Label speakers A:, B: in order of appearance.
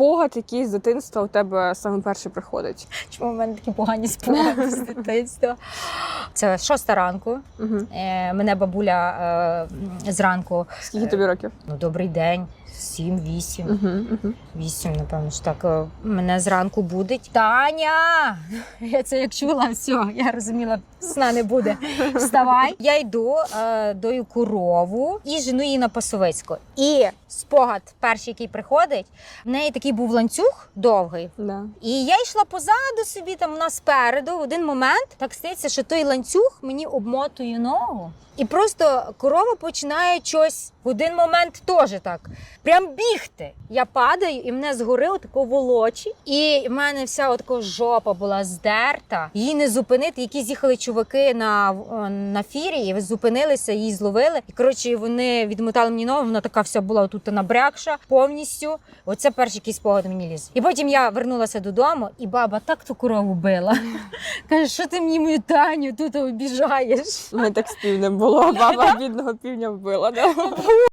A: спогад, якийсь з дитинства у тебе саме перший приходить?
B: Чому в мене такі погані спогади з дитинства? Це шоста ранку.
A: Угу.
B: Е, Мене бабуля е, зранку.
A: Скільки тобі років?
B: Ну, добрий день. Сім, вісім,
A: Угу, угу.
B: вісім, напевно ж так. е, Мене зранку будить. Таня! Я це як чула, все, я розуміла, сна не буде. Вставай. Я йду, е, дою корову і жену її на пасовицьку. І спогад, перший, який приходить, в неї такий був ланцюг довгий.
A: Да.
B: І я йшла позаду собі, там вона спереду. В один момент так стається, що той ланцюг мені обмотує ногу. І просто корова починає щось в один момент теж так. Прям бігти. Я падаю, і мене згори отако волочі. І в мене вся отако жопа була здерта. Її не зупинити. Якісь їхали чуваки на, на фірі, зупинилися, її зловили. І коротше, вони відмотали мені ногу. Вона така вся була тут набрякша повністю. Оце перший якийсь спогад мені ліз. І потім я вернулася додому, і баба так ту корову била. Каже, що ти мені мою Таню обіжаєш?
A: Ми так з півнем було. Баба бідного півня вбила. Да?